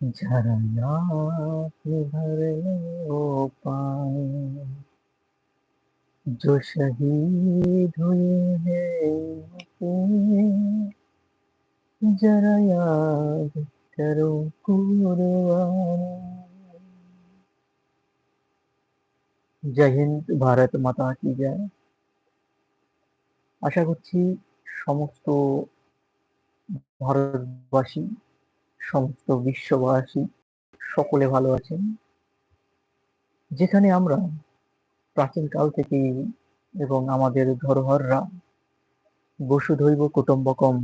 जरा याद भर लो पाए जो शहीद हुए हैं अपने जरा याद करो कुर्बानी জয় হিন্দ ভারত মাতা কি জয় আশা করছি সমস্ত ভারতবাসী, সমস্ত বিশ্ববাসী সকলে ভালো আছেন। যেখানে আমরা প্রাচীনকাল থেকে এবং আমাদের ধরোহররা বসুধৈব কুটুম্বকম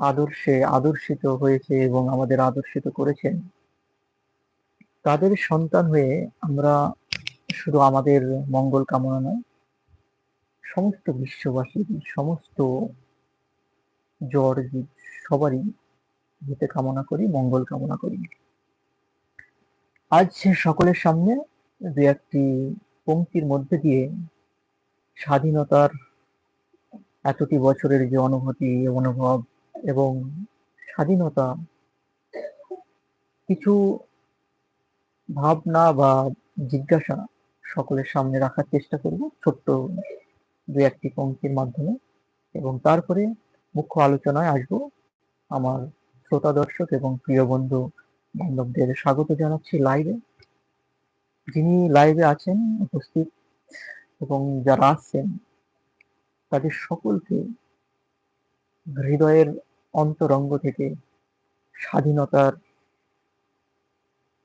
আদর্শে আদর্শিত হয়েছে এবং আমাদের আদর্শিত করেছেন। তাদের সন্তান হয়ে আমরা শুধু আমাদের মঙ্গল কামনা নয়, সমস্ত বিশ্ববাসীর সমস্ত জ্বর সবারই যেতে কামনা করি, মঙ্গল কামনা করি। আজ সকলের সামনে দু একটি পঙ্ক্তির মধ্যে দিয়ে স্বাধীনতার এতটি বছরের যে অনুভূতি, অনুভব এবং স্বাধীনতা কিছু ভাবনা বা জিজ্ঞাসা সকলের সামনে রাখার চেষ্টা করব ছোট্ট দু একটি পঙ্ক্তির মাধ্যমে এবং তারপরে মুখ্য আলোচনায় আসব। আমার শ্রোতা দর্শক এবং প্রিয় বন্ধু বান্ধবদের স্বাগত জানাচ্ছি লাইভে যিনি লাইভে আছেন, উপস্থিত এবং যারা আসছেন, তাদের সকলকে হৃদয়ের অন্তরঙ্গ থেকে স্বাধীনতার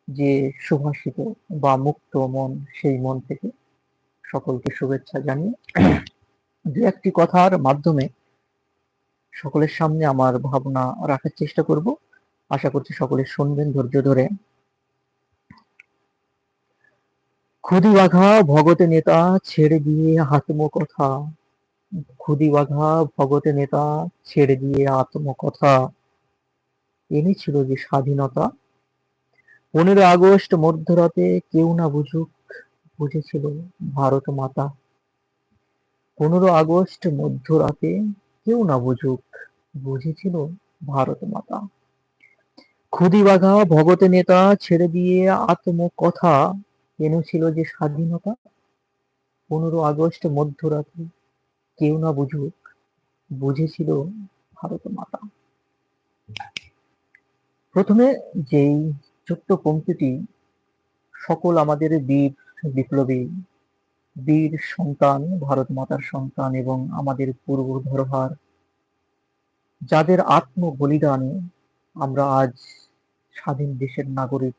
যে সুভাষিত বা মুক্ত মন, সেই মন থেকে সকলকে শুভেচ্ছা জানিয়ে দু একটি কথার মাধ্যমে সকলের সামনে আমার ভাবনা রাখার চেষ্টা করব। আশা করছি সকলে শুনবেন ধৈর্য ধরে। খুদি বাঘা ভগতে নেতা ছেড়ে দিয়ে আত্মকথা খুদি বাঘা ভগতে নেতা ছেড়ে দিয়ে আত্মকথা এনেছিল যে স্বাধীনতা। পনেরো আগস্ট মধ্যরাতে কেউ না বুঝুক, বুঝেছিল ভারত মাতা পনেরো আগস্ট মধ্যরাতে কেউ না বুঝুক, বুঝেছিল ভারত মাতা খুদি বাঘা ভগত নেতা ছেড়ে দিয়ে আত্মকথা এনেছিল যে স্বাধীনতা? পনেরো আগস্ট মধ্যরাতে কেউ না বুঝুক, বুঝেছিল ভারত মাতা প্রথমে যেই ছোট্ট পঙ্ক্তিটি সকল আমাদের বীর বিপ্লবী বীর সন্তান, ভারত মাতার সন্তান এবং আমাদের পূর্ব ধরহার যাদের আত্ম বলিদানে আমরা আজ স্বাধীন দেশের নাগরিক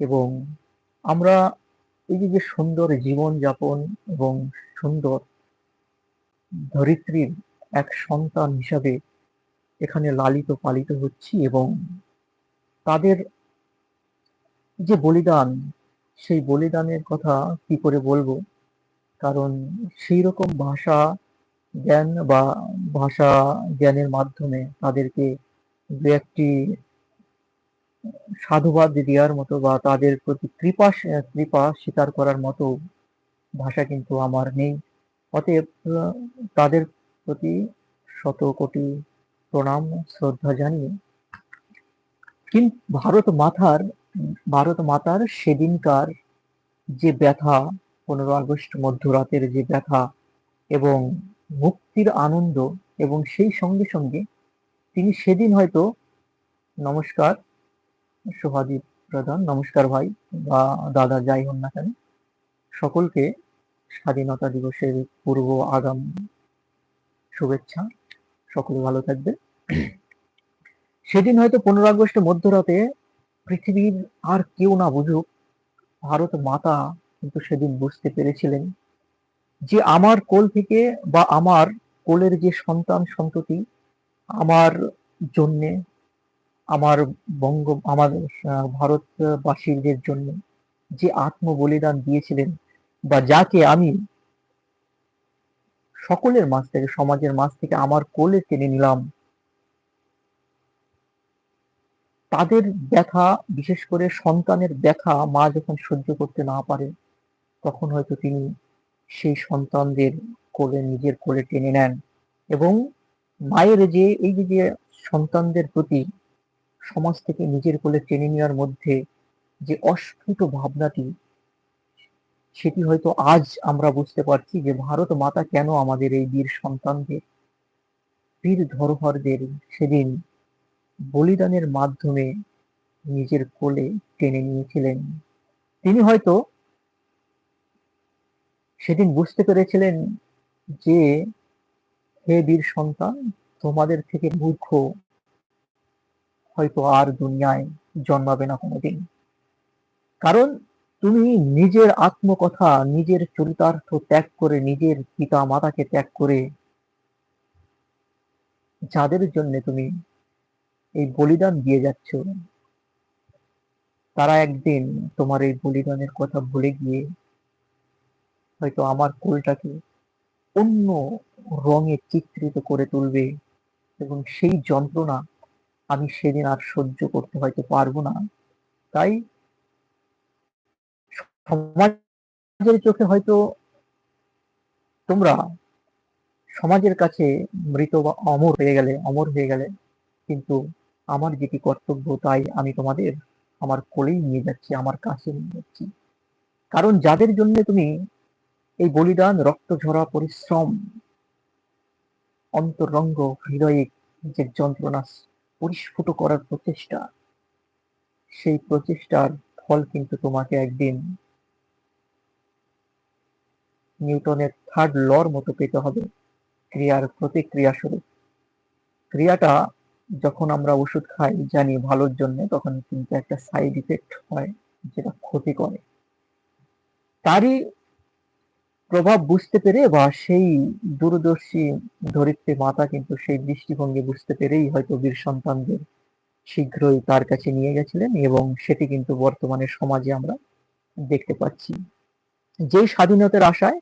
এবং আমরা এই যে সুন্দর জীবন যাপন এবং সুন্দর ধরিত্রীর এক সন্তান হিসাবে এখানে লালিত পালিত হচ্ছি এবং তাদের যে বলিদান, সেই বলিদানের কথা কি করে বলব? কারণ সেই রকম ভাষা, জ্ঞান বা ভাষা জ্ঞানের মাধ্যমে তাদেরকে দু একটি সাধুবাদ দেওয়ার মতো বা তাদের প্রতি কৃপা কৃপা স্বীকার করার মতো ভাষা কিন্তু আমার নেই। অতএব, তাদের প্রতি শত কোটি প্রণাম, শ্রদ্ধা জানিয়ে। কিন্তু ভারত মাথার, ভারত মাতার সেদিনকার যে ব্যথা পনেরো আগস্ট মধ্যরাতের যে ব্যথা এবং মুক্তির আনন্দ এবং সেই সঙ্গে সঙ্গে তিনি সেদিন হয়তো, নমস্কার সোহাদীপ প্রধান, নমস্কার ভাই বা দাদা যাই হন না কেন, সকলকে স্বাধীনতা দিবসের পূর্ব আগাম শুভেচ্ছা। সকলে ভালো থাকবে। সেদিন হয়তো পনেরো আগস্ট মধ্যরাতে পৃথিবীর আর কেউ না বুঝুক, ভারত মাতা কিন্তু সেদিন বুঝতে পেরেছিলেন যে আমার কোল থেকে বা আমার কোলের যে সন্তান সন্ততি, আমার জন্যে, আমার বঙ্গ, আমার ভারতবাসীদের জন্য যে আত্ম বলিদান দিয়েছিলেন বা যাকে আমি সকলের মাঝ থেকে, সমাজের মাঝ থেকে আমার কোলে টেনে নিলাম, তাদের ব্যথা, বিশেষ করে সন্তানের ব্যথা মা যখন সহ্য করতে না পারে তখন হয়তো তিনি সেই সন্তানদের কোলে, নিজের কোলে টেনে নেন এবং মায়ের যে, এই যে সন্তানদের প্রতি সমাজ থেকে নিজের কোলে টেনে নেওয়ার মধ্যে যে অস্ফুট ভাবনাটি, সেটি হয়তো আজ আমরা বুঝতে পারছি যে ভারত মাতা কেন আমাদের এই বীর সন্তানদের, বীর ধরোহরদের সেদিন বলিদানের মাধ্যমে নিজের কোলে টেনে নিয়েছিলেন। তিনি হয়তো সেদিন বুঝতে পেরেছিলেন যে, হে বীর সন্তান, তোমাদের থেকে মূর্খ হয়তো আর দুনিয়ায় জন্মাবে না কোনোদিন। কারণ তুমি নিজের আত্মকথা, নিজের চরিতার্থ ত্যাগ করে, নিজের পিতা মাতাকে ত্যাগ করে যাদের জন্য তুমি এই বলিদান দিয়ে যাচ্ছ, তারা একদিন তোমার এই বলিদানের কথা ভুলে গিয়ে হয়তো আমার কোলটাকে অন্য রঙে চিত্রিত করে তুলবে এবং সেই যন্ত্রণা আমি সেদিন আর সহ্য করতে হয়তো পারব না। তাই সমাজের চোখে হয়তো তোমরা সমাজের কাছে মৃত বা অমর হয়ে গেলে, অমর হয়ে গেলে, কিন্তু আমার যেটি কর্তব্য তাই আমি তোমাদের আমার কোলেই নিয়ে যাচ্ছি, আমার কাছে নিয়ে যাচ্ছি। কারণ যাদের জন্য তুমি এই বলিদান, রক্ত ঝরা পরিশ্রম, অন্তরঙ্গ হৃদয়ে যে যন্ত্রণা পরিস্ফুট করার প্রচেষ্টা, সেই প্রচেষ্টার ফল কিন্তু তোমাকে একদিন নিউটনের থার্ড লর মতো পেতে হবে, ক্রিয়ার প্রতিক্রিয়া স্বরূপ। ক্রিয়াটা যখন আমরা ওষুধ খাই, জানি ভালোর জন্য, তখন কিন্তু একটা সাইড ইফেক্ট হয়, যেটা ক্ষতি করে। তারই প্রভাব বুঝতে পেরে বা সেই দূরদর্শী ধরিত্রী মাতা কিন্তু সেই দৃষ্টিভঙ্গি বুঝতে পেরেই হয়তো বীর সন্তানদের শীঘ্রই তার কাছে নিয়ে গেছিলেন এবং সেটি কিন্তু বর্তমানে সমাজে আমরা দেখতে পাচ্ছি। যে স্বাধীনতার আশায়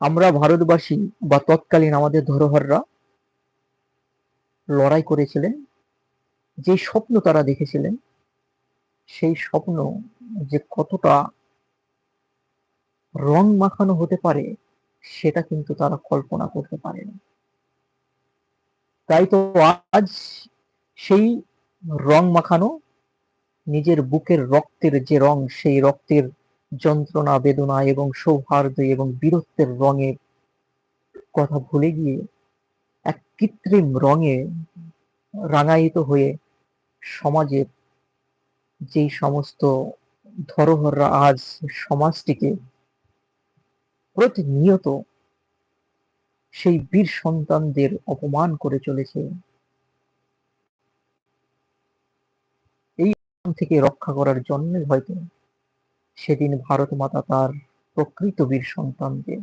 আমরা ভারতবাসী বা তৎকালীন আমাদের ধরোহররা লড়াই করেছিলেন, যে স্বপ্ন তারা দেখেছিলেন, সেই স্বপ্ন যে কতটা রং মাখানো হতে পারে, সেটা কিন্তু তারা কল্পনা করতে পারে না। তাই তো আজ সেই রং মাখানো, নিজের বুকের রক্তের যে রং, সেই রক্তের যন্ত্রণা, বেদনা এবং সৌহার্দ্য এবং বীরত্বের রঙের কথা ভুলে গিয়ে এক কৃত্রিম রঙে রাঙায়িত হয়ে সমাজের যেই সমস্ত ধরোহররা আজ সমাজটিকে প্রতিনিয়ত সেই বীর সন্তানদের অপমান করে চলেছে। এই থেকে রক্ষা করার জন্য হয়তো সেদিন ভারত মাতা তার প্রকৃত বীর সন্তানদের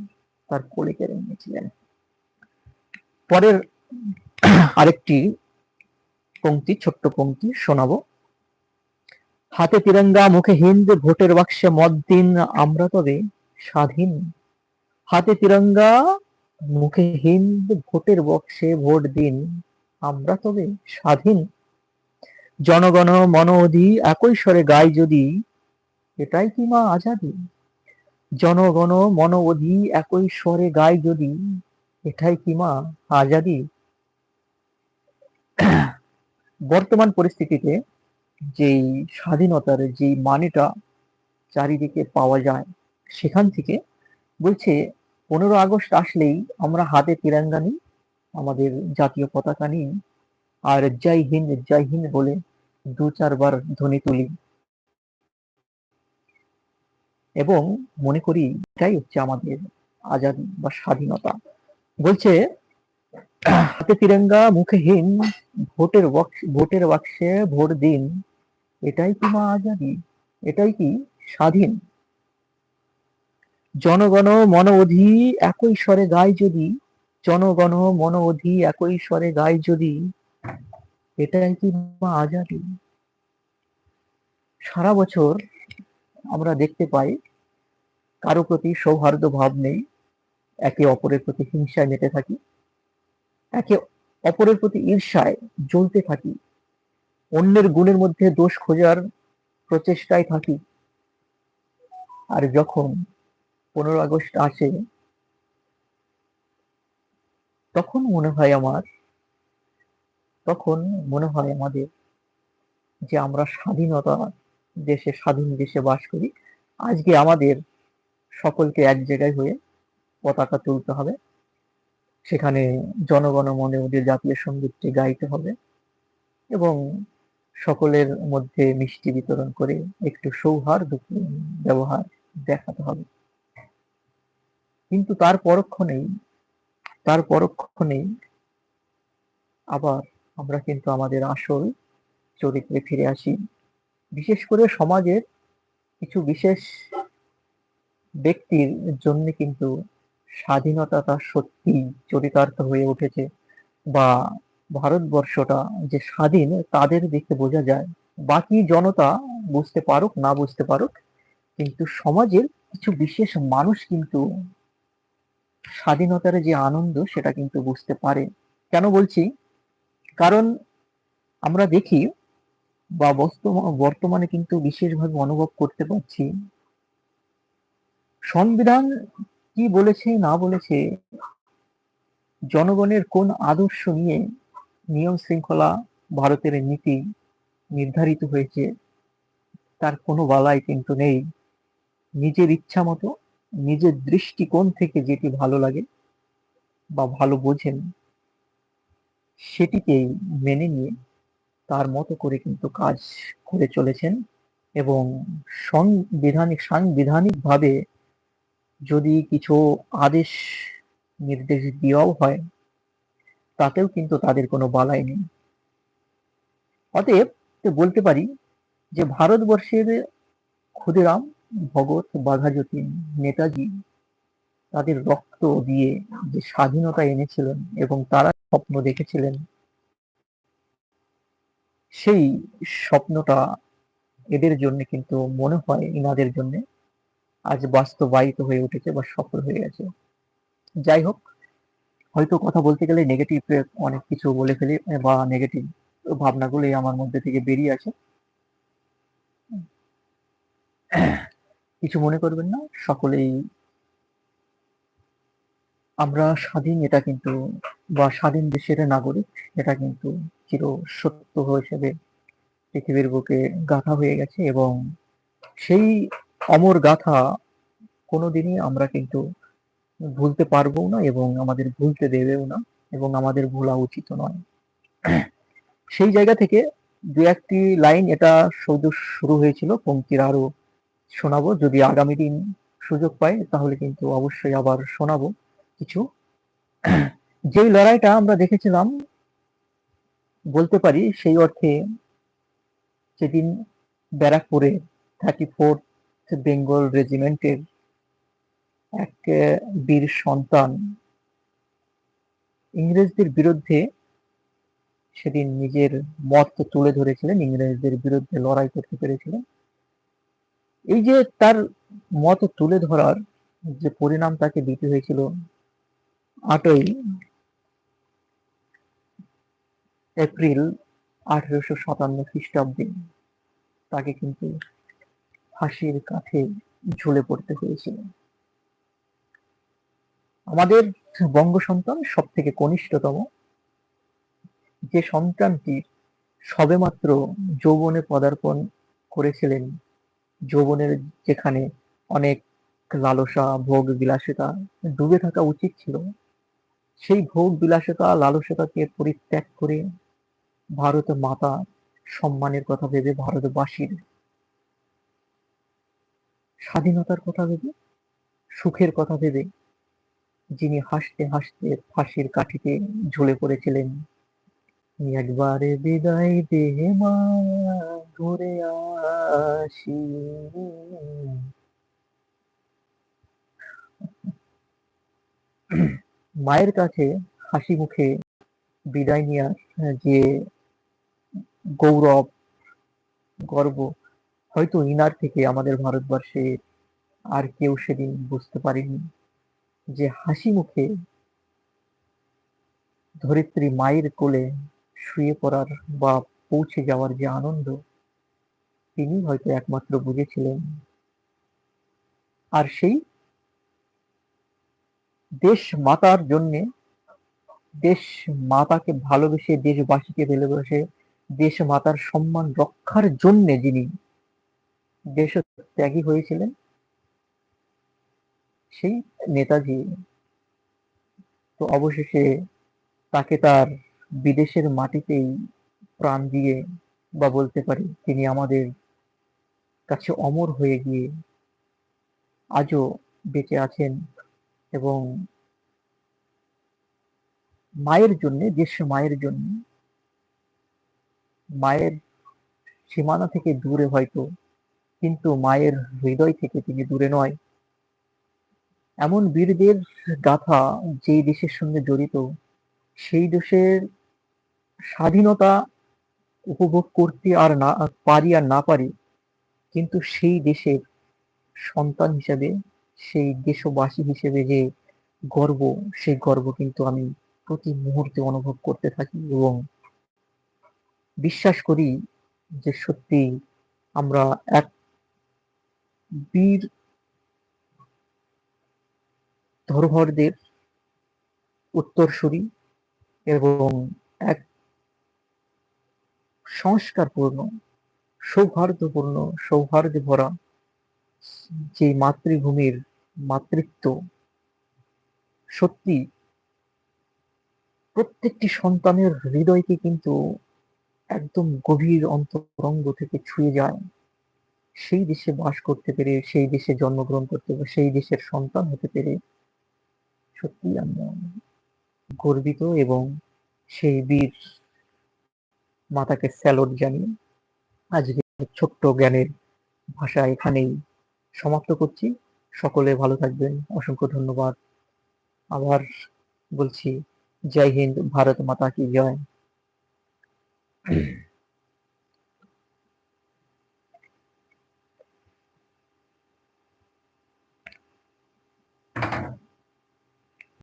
তার কোলে কেড়ে নিয়েছিলেন। পরের আরেকটি পঙ্ক্তি, ছোট্ট পঙ্ক্তি শোনাবো। হাতে তিরঙ্গা, মুখে হিন্দ, ভোটের বাক্সে মত দিন আমরা তবে স্বাধীন হাতে তিরঙ্গা, মুখে হিন্দ ভোটের বক্সে ভোট দিন, আমরা তবে স্বাধীন। জনগণ মন অধি একই স্বরে গাই যদি, এটাই কি মা আজাদি? জনগণ মন অধি একই স্বরে গাই যদি, এটাই কি মা আজাদি? বর্তমান পরিস্থিতিতে যেই স্বাধীনতার যেই মানেটা চারিদিকে পাওয়া যায়, সেখান থেকে বলছে, পনেরো আগস্ট আসলেই আমরা হাতে তিরঙ্গা নিই আমাদের জাতীয় পতাকা নিই আর জয় হিন্দ জয় হিন্দ বলে দু চারবার ধ্বনি তুলি। এবং মনে করি এটাই হচ্ছে আমাদের আজাদি বা স্বাধীনতা। বলছে, হাতে তিরঙ্গা, মুখে হিন ভোটের ভোটের বাক্সে ভোট দিন। এটাই কি মা আজাদি? এটাই কি স্বাধীন? জনগণ মন অধি একই স্বরে গায় যদি, জনগণ মন অধি একই স্বরে গায় যদি, এটাই কি আজাদি? সারা বছর আমরা দেখতে পাই, কারও প্রতি সৌহার্দ্য ভাব নেই, একে অপরের প্রতি হিংসায় মেতে থাকি, একে অপরের প্রতি ঈর্ষায় জ্বলতে থাকি, অন্যের গুণের মধ্যে দোষ খোঁজার প্রচেষ্টায় থাকি, আর যখন পনেরো আগস্ট আসে, তখন মনে হয় আমার, তখন মনে হয় আমাদের যে আমরা স্বাধীনতা দেশে, স্বাধীন দেশে বাস করি, আজকে আমাদের সকলকে এক জায়গায় হয়ে পতাকা তুলতে হবে। সেখানে জনগণ মনে ওদের জাতীয় সঙ্গীতটি গাইতে হবে এবং সকলের মধ্যে মিষ্টি বিতরণ করে একটু সৌহার্দ্য ব্যবহার দেখাতে হবে। কিন্তু তার পরক্ষণেই তার পরক্ষণেই আবার আমরা কিন্তু আমাদের আসল চরিত্রে ফিরে আসি। বিশেষ করে সমাজের কিছু বিশেষ ব্যক্তির জন্য কিন্তু স্বাধীনতাটা সত্যি চরিতার্থ হয়ে উঠেছে বা ভারতবর্ষটা যে স্বাধীন তাদের দেখে বোঝা যায়। বাকি জনতা বুঝতে পারুক, না বুঝতে পারুক, কিন্তু সমাজের কিছু বিশেষ মানুষ কিন্তু স্বাধীনতার যে আনন্দ, সেটা কিন্তু বুঝতে পারে কেন বলছি? কারণ আমরা দেখি বা বর্তমানে কিন্তু বিশেষভাবে অনুভব করতে পারছি, সংবিধান কি বলেছে, না বলেছে, জনগণের কোন আদর্শ নিয়ে নিয়ম শৃঙ্খলা ভারতের নীতি নির্ধারিত হয়েছে, তার কোনো বালাই কিন্তু নেই। নিজের ইচ্ছা মতো নিজের দৃষ্টিকোণ থেকে যেটি ভালো লাগে বা ভালো বোঝেন সেটিকেই মেনে নিয়ে তার মতো করে কিন্তু কাজ করে চলেছেন এবং সংবিধানিক সাংবিধানিক ভাবে যদি কিছু আদেশ, নির্দেশ দেওয়াও হয়, তাতেও কিন্তু তাদের কোনো বালাই নেই। অতএব বলতে পারি যে ভারতবর্ষের ক্ষুদিরাম ভগৎ বাঘাযতীন নেতাজি তাদের রক্ত দিয়ে যে স্বাধীনতা এনেছিলেন এবং তারা স্বপ্ন দেখেছিলেন, সেই স্বপ্নটা এদের জন্য কিন্তু মনে হয় ইনাদের জন্য আজ বাস্তবায়িত হয়ে উঠেছে বা সফল হয়ে গেছে। যাই হোক, হয়তো কথা বলতে গেলে নেগেটিভ অনেক কিছু বলে ফেলি বা নেগেটিভ ভাবনাগুলোই আমার মধ্যে থেকে বেরিয়ে আসে। কিছু মনে করবেন না, সকলেই আমরা স্বাধীন, এটা কিন্তু, বা স্বাধীন দেশের নাগরিক, এটা কিন্তু চির সত্য হিসেবে পৃথিবীর বুকে গাথা হয়ে গেছে এবং সেই অমর গাথা কোনোদিনই আমরা কিন্তু ভুলতে পারব না এবং আমাদের ভুলতে দেবেও না এবং আমাদের ভোলা উচিত নয়। সেই জায়গা থেকে দু একটি লাইন এটা শুরু হয়েছিল, পঙ্ক্তির আরও শোনাবো। যদি আগামী দিন সুযোগ পাই, তাহলে কিন্তু অবশ্যই আবার শোনাবো কিছু। যেই লড়াইটা আমরা দেখেছিলাম, বলতে পারি সেই অর্থে সেদিন ব্যারাকপুরে থার্টি ফোর্থ বেঙ্গল রেজিমেন্টের এক বীর সন্তান ইংরেজদের বিরুদ্ধে সেদিন নিজের মত তুলে ধরেছিলেন, ইংরেজদের বিরুদ্ধে লড়াই করতে পেরেছিলেন। এই যে তার মত তুলে ধরার যে পরিণাম তাকে দিতে হয়েছিল আটই এপ্রিল আঠেরোশো সাতান্ন খ্রিস্টাব্দে, তাকে কিন্তু ফাঁসির কাছে ঝুলে পড়তে হয়েছিল। আমাদের বঙ্গ সন্তান সব থেকে কনিষ্ঠতম। যে সন্তানটি সবেমাত্র যৌবনে পদার্পণ করেছিলেন যৌবনের যেখানে অনেক লালসা ভোগ বিলাসিতা ডুবে থাকা উচিত ছিল, সেই ভোগ বিলাসিতা লালসতাকে পরিত্যাগ করে ভারত মাতা সম্মানের কথা ভেবে ভারতবাসীর স্বাধীনতার কথা ভেবে, সুখের কথা ভেবে যিনি হাসতে হাসতে ফাঁসির কাঠিতে ঝুলে পড়েছিলেন, একবারে বিদায় দে মা। ঘুরে আসি। মায়ের কাছে হাসি মুখে বিদায় নেওয়ার যে গৌরব, গর্ব, হয়তো ইনার থেকে আমাদের ভারতবর্ষে আর কেউ সেদিন বুঝতে পারেনি। যে হাসি মুখে ধরিত্রী মায়ের কোলে শুয়ে পড়ার বা পৌঁছে যাওয়ার যে আনন্দ তিনি হয়তো একমাত্র বুঝেছিলেন। আর সেই দেশ মাতার জন্যে, দেশ মাতাকে ভালোবেসে দেশবাসীকে ভালোবেসে দেশ মাতার সম্মান রক্ষার জন্যে যিনি দেশ ত্যাগী হয়েছিলেন, সেই নেতাজি তো অবশেষে তাকে তার বিদেশের মাটিতেই প্রাণ দিয়ে বা বলতে পারি তিনি আমাদের কাছে অমর হয়ে গিয়ে আজও বেঁচে আছেন এবং মায়ের জন্য, দেশ মায়ের জন্য, মায়ের সীমানা থেকে দূরে হয়তো, কিন্তু মায়ের হৃদয় থেকে তিনি দূরে নয়। এমন বীরদের গাথা যেই দেশের সঙ্গে জড়িত, সেই দেশের স্বাধীনতা উপভোগ করতে আর না, পারি আর না পারি কিন্তু সেই দেশের সন্তান হিসাবে, সেই দেশবাসী হিসেবে যে গর্ব, সেই গর্ব কিন্তু আমি প্রতি মুহূর্তে অনুভব করতে থাকি এবং বিশ্বাস করি যে সত্যি আমরা এক বীর ধরহরদের উত্তরসূরি এবং এক সংস্কারপূর্ণ সৌহার্দ্যপূর্ণ সৌহার্দ্য ভরা যে মাতৃভূমির মাতৃত্ব, সত্যি প্রত্যেকটি সন্তানের হৃদয়কে কিন্তু একদম গভীর অন্তরঙ্গ থেকে ছুঁয়ে যায়। সেই দেশে বাস করতে পেরে, সেই দেশে জন্মগ্রহণ করতে পেরে, সেই দেশের সন্তান হতে পেরে সত্যি আমরা গর্বিত এবং সেই বীর মাতাকে স্যালুট জানিয়ে আজকে ছোট্ট জ্ঞানের ভাষা এখানেই সমাপ্ত করছি। সকলে ভালো থাকবেন। অসংখ্য ধন্যবাদ। আবার বলছি, জয় হিন্দ, ভারত মাতা কি জয়।